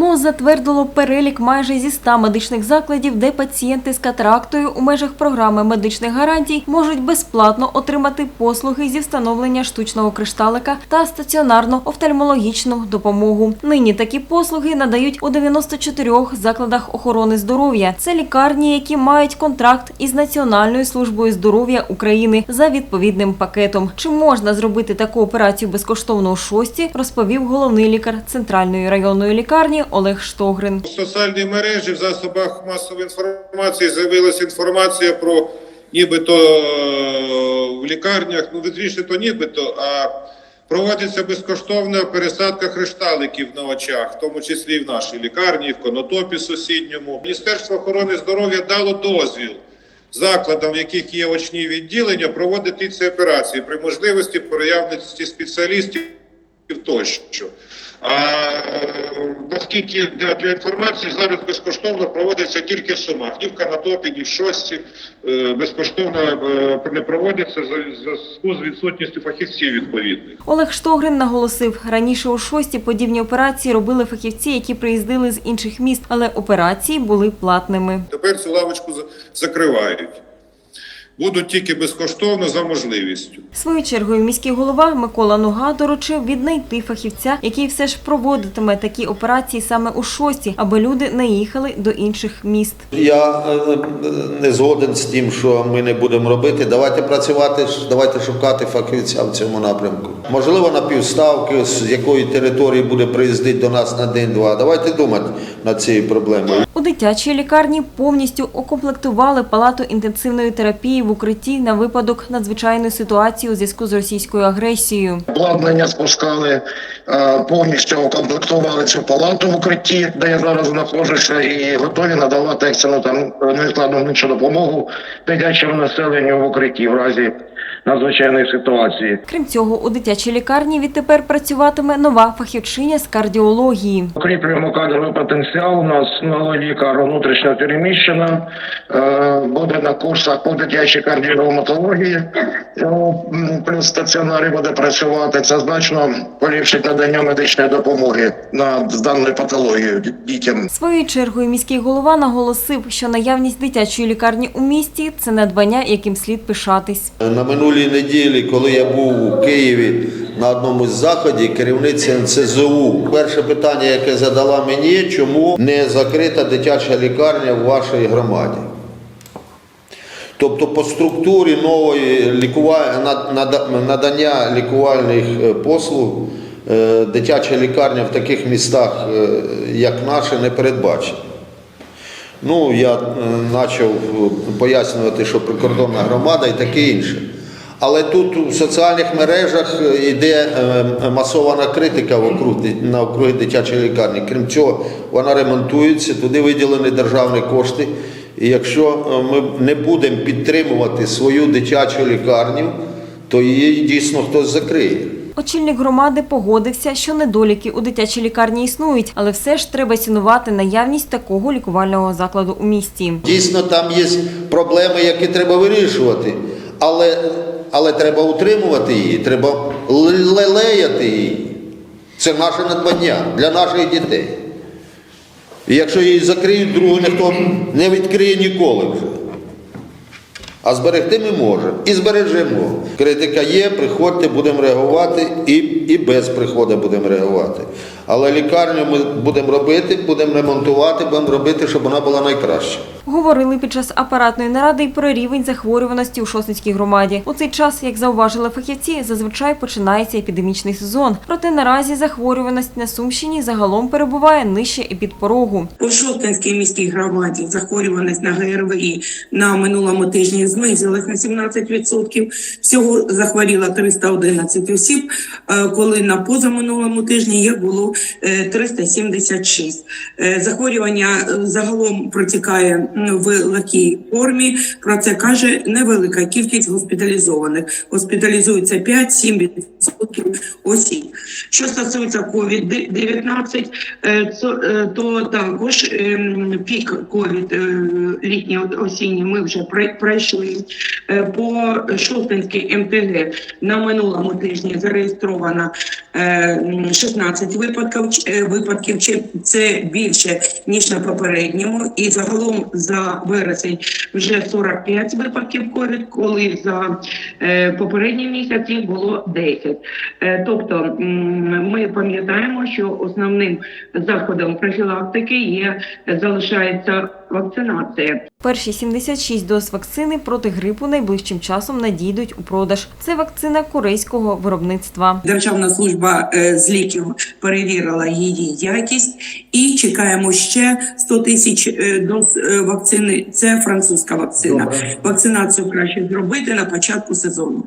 МОЗ затвердило перелік майже зі 100 медичних закладів, де пацієнти з катарактою у межах програми медичних гарантій можуть безплатно отримати послуги зі встановлення штучного кришталика та стаціонарну офтальмологічну допомогу. Нині такі послуги надають у 94 закладах охорони здоров'я. Це лікарні, які мають контракт із Національною службою здоров'я України за відповідним пакетом. Чи можна зробити таку операцію безкоштовно у шості, розповів головний лікар центральної районної лікарні Олег Штогрин. В соціальній мережі в засобах масової інформації з'явилася інформація про нібито е, в лікарнях, ну вірніше, то нібито, а проводиться безкоштовна пересадка кришталиків на очах, в тому числі і в нашій лікарні, в конотопі сусідньому. Міністерство охорони здоров'я дало дозвіл закладам, в яких є очні відділення, проводити ці операції при можливості проявленості спеціалістів тощо. А наскільки для, для інформації зараз безкоштовно проводиться тільки в Сумах, ні в Канатопі, ні в Шості е, безкоштовно е, не проводиться за за зв'язку з відсутністю фахівців відповідних. Олег Штогрин наголосив, раніше у шості подібні операції робили фахівці, які приїздили з інших міст, але операції були платними. Тепер цю лавочку закривають. Будуть тільки безкоштовно за можливістю. Свою чергою міський голова Микола Нуга доручив віднайти фахівця, який все ж проводитиме такі операції саме у шості, аби люди не їхали до інших міст. Я е, е, не згоден з тим, що ми не будемо робити. Давайте працювати, давайте шукати фахівця в цьому напрямку. Можливо, на півставки, з якої території буде приїздити до нас на день-два. Давайте думати над цією проблемою. У дитячій лікарні повністю укомплектували палату інтенсивної терапії в укритті на випадок надзвичайної ситуації у зв'язку з російською агресією. обладнання спускали, е, повністю укомплектували цю палату в укритті, де я зараз знаходжуся, і готові надавати екстрену там невідкладну допомогу дитячому населенню в укритті в разі надзвичайної ситуації. Крім цього, у дитячій лікарні відтепер працюватиме нова фахівчиня з кардіології. Укріплюємо кадровий потенціал. У нас нова лікар внутрішньо переміщена, е, буде на курсах по дитячій кардіології, е, плюс стаціонарі буде працювати. Це значно поліпшить надання медичної допомоги на даною патологією дітям. Своєю чергою міський голова наголосив, що наявність дитячої лікарні у місті це надбання, яким слід пишатись. Минулій неділі, коли я був у Києві на одному з заходів, керівниця НСЗУ, перше питання, яке задала мені, чому не закрита дитяча лікарня в вашій громаді? Тобто по структурі нової надання лікувальних е, послуг е, дитяча лікарня в таких містах, е, як наше, не передбачена. Ну, я почав пояснювати, що прикордонна громада і таке інше. Але тут в соціальних мережах е, йде е, масована критика вокруг ди- на округи дитячої лікарні. Крім цього, вона ремонтується, туди виділені державні кошти. І якщо е, ми не будемо підтримувати свою дитячу лікарню, то її дійсно хтось закриє. Очільник громади погодився, що недоліки у дитячій лікарні існують, але все ж треба цінувати наявність такого лікувального закладу у місті. Дійсно, там є проблеми, які треба вирішувати, але, але треба утримувати її, треба лелеяти її. Це наше надбання для наших дітей. І якщо її закриють, другу ніхто не відкриє ніколи вже. А зберегти ми можемо і збережемо. Критика є, приходьте, будемо реагувати, і, і без приходу будемо реагувати. Але лікарню ми будемо робити, будемо ремонтувати, будемо робити, щоб вона була найкраща. Говорили під час апаратної наради й про рівень захворюваності у Шосницькій громаді. У цей час, як зауважили фахівці, зазвичай починається епідемічний сезон. Проте наразі захворюваність на Сумщині загалом перебуває нижче епідпорогу. У Шостинській міській громаді захворюваність на ГРВІ на минулому тижні знизилась на 17%. Всього захворіло 311 осіб, е, коли на позаминулому тижні їх було 376. Е, Захворювання е, загалом протікає в легкій формі. Про це каже невелика кількість госпіталізованих. Госпіталізується 5-7% осіб. Що стосується COVID-19, е, цо- е, то також ем, пік COVID літній осінній ми вже пройшли. По Шостинській МТГ на минулому тижні зареєстровано е, 16 випадків. Випадків, е, випадків це більше ніж на попередньому. І загалом за вересень вже 45 випадків ковід, коли за е, попередні місяці було 10. Е, тобто ми пам'ятаємо, що основним заходом профілактики є залишається вакцинація. Перші 76 доз вакцини проти грипу найближчим часом надійдуть у продаж. Це вакцина корейського виробництва. Державна служба е, з ліків перевірила її якість і чекаємо ще 100 тисяч е, доз е, вакцини. Це французька вакцина. Вакцинацію краще зробити на початку сезону.